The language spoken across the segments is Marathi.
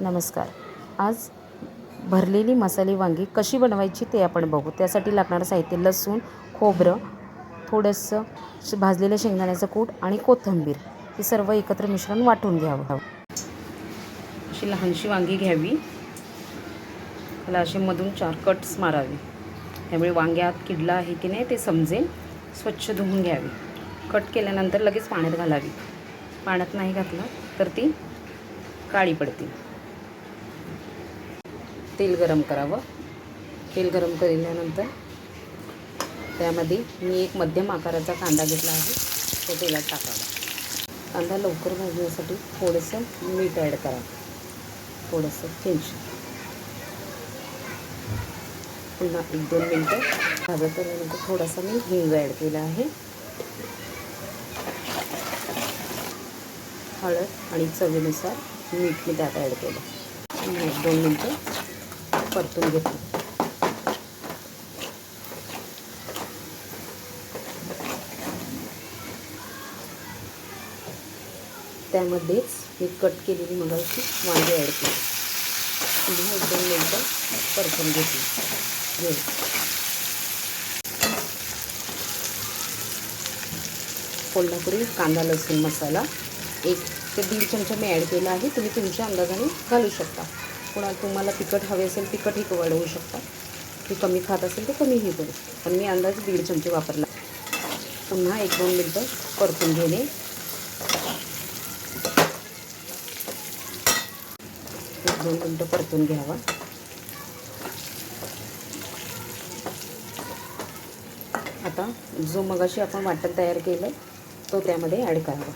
नमस्कार. आज भरलेली मसाले वांगी कशी बनवायची ते आपण बघू. त्यासाठी लागणारं साहित्य लसूण खोबरं थोडंसं श- भाजलेलं शेंगदाण्याचं कूट आणि कोथिंबीर. हे सर्व एकत्र मिश्रण वाटून घ्यावं. अशी लहानशी वांगी घ्यावी. त्याला असे मधून चार कट्स मारावे. त्यामुळे वांग्यात किडला आहे की नाही ते समजेल. स्वच्छ धुवून घ्यावी. कट केल्यानंतर लगेच पाण्यात घालावी. पाण्यात नाही घातलं तर ती काळी पडते तेल गरम करावं. तेल गरम केल्यानंतर त्यामध्ये मी एक मध्यम आकाराचा कांदा घेतला आहे. तो तेलात टाकावा. कांदा लवकर भाजण्यासाठी थोडंसं मीठ ॲड करावं. थोडंसं चिंच. पुन्हा एक दोन मिनटं भाजत आल्यानंतर थोडासा मी हिंग ॲड केला आहे. हळद आणि चवीनुसार मीठ मी त्यात ॲड केलं. एक दोन मिनटं परतून घेतलं त्यामध्येच मी कट केलेली मगाशी वांगे ॲड केली. पुन्हा एक दोन मिनटं परतून घेतली घेऊ. कोल्हापुरी कांदा लसूण मसाला एक ते दीड चमचा मी ॲड केला आहे. तुम्ही तुमच्या अंदाजाने घालू शकता. पुन्हा तुम्हाला तिखट हवे असेल तिखटही वाढवू शकता. की कमी खात असेल तर कमीही करू पण मी अंदाज दीड चमचे वापरला. पुन्हा एक दोन मिनटं परतून घेणे एक दोन मिनटं परतून घ्यावा. आता जो मगाशी आपण वाटण तयार केलं तो त्यामध्ये ॲड करावा.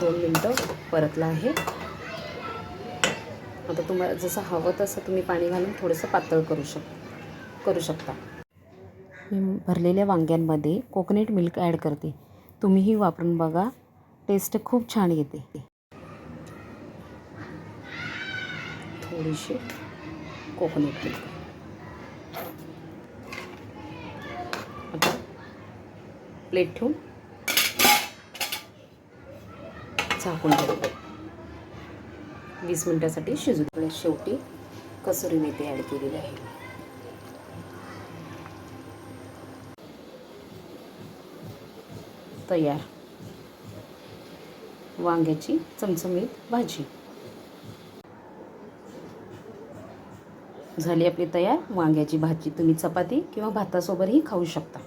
दोन मिनटं परतलं आहे. आता तुम्हाला जसं हवं तसं तुम्ही पाणी घालून थोडंसं पातळ करू शक करू शकता. मी भरलेल्या वांग्यांमध्ये कोकोनट मिल्क ॲड करते. तुम्हीही वापरून बघा. टेस्ट खूप छान येते. थोडीशी कोकोनट मिल्क. आता प्लेट ठेवून झाकून ठेवते वीस मिनटासाठी शिजू थोड्या शेवटी कसुरी मेथी ॲड केलेली आहे. तयार. वांग्याची चमचमीत भाजी. झाली आपली तयार. वांग्याची भाजी तुम्ही चपाती किंवा भातासोबतही खाऊ शकता.